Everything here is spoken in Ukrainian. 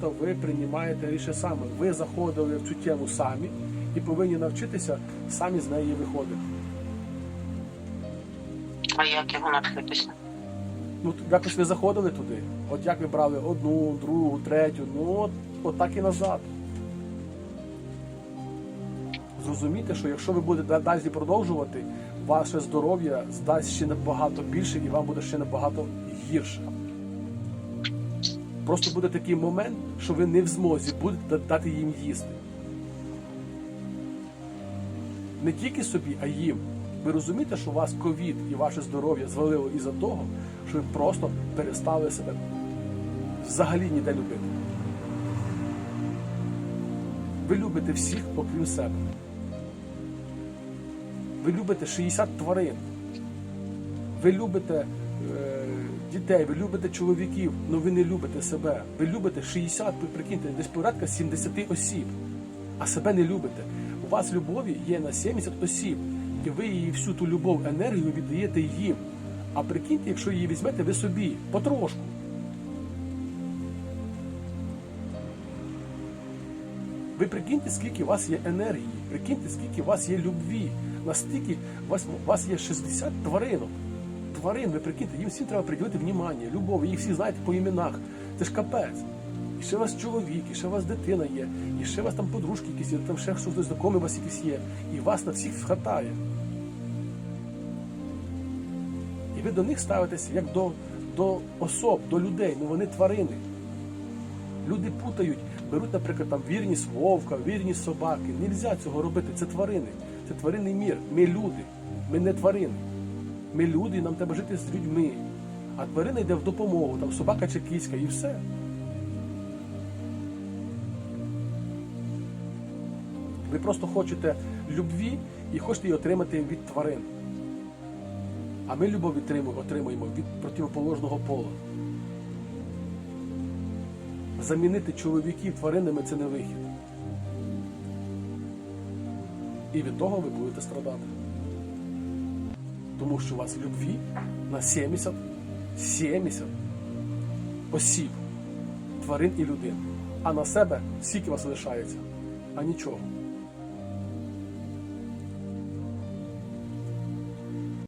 тут ви приймаєте рішення саме. Ви заходили в цю тему самі і повинні навчитися самі з неї виходити. А як його навчитися? Ну, якось ви заходили туди. От як ви брали одну, другу, третю, ну от, от так і назад. Зрозумійте, що якщо ви будете далі продовжувати, ваше здоров'я здасть ще набагато більше і вам буде ще набагато гірше. Просто буде такий момент, що ви не в змозі будете дати їм їсти. Не тільки собі, а їм. Ви розумієте, що у вас ковід і ваше здоров'я звалило із-за того, що ви просто перестали себе взагалі ніде любити. Ви любите всіх, окрім себе. Ви любите 60 тварин. Ви любите е, дітей, ви любите чоловіків, але ви не любите себе. Ви любите 60, ви прикиньте, десь порядка 70 осіб, а себе не любите. У вас любові є на 70 осіб, і ви її всю ту любов, енергію віддаєте їм. А прикиньте, якщо її візьмете ви собі, потрошку. Ви прикиньте, скільки у вас є енергії, прикиньте, скільки у вас є любві, настільки у вас, у вас є 60 тваринок. Тварин, ви прикиньте, їм всім треба приділити внимання, любов, їх всі знаєте по іменах. Це ж капець. І ще у вас чоловік, і ще у вас дитина є, і ще у вас там подружки якісь є, там ще хтось знайомий у вас якийсь є. І вас на всіх хватає. І ви до них ставитесь як до, до особ, до людей, ну вони тварини. Люди путають, беруть, наприклад, там вірність вовка, вірність собаки. Нельзя цього робити. Це тварини. Це тваринний мір. Ми люди. Ми не тварини. Ми люди, нам треба жити з людьми. А тварина йде в допомогу, там собака чи кіська і все. Ви просто хочете любві і хочете її отримати від тварин. А ми любов отримуємо від противоположного пола. Замінити чоловіків тваринами це не вихід. І від того ви будете страдати. Тому що у вас любві на 70, 70 осіб, тварин і людей. А на себе скільки вас лишається? А нічого.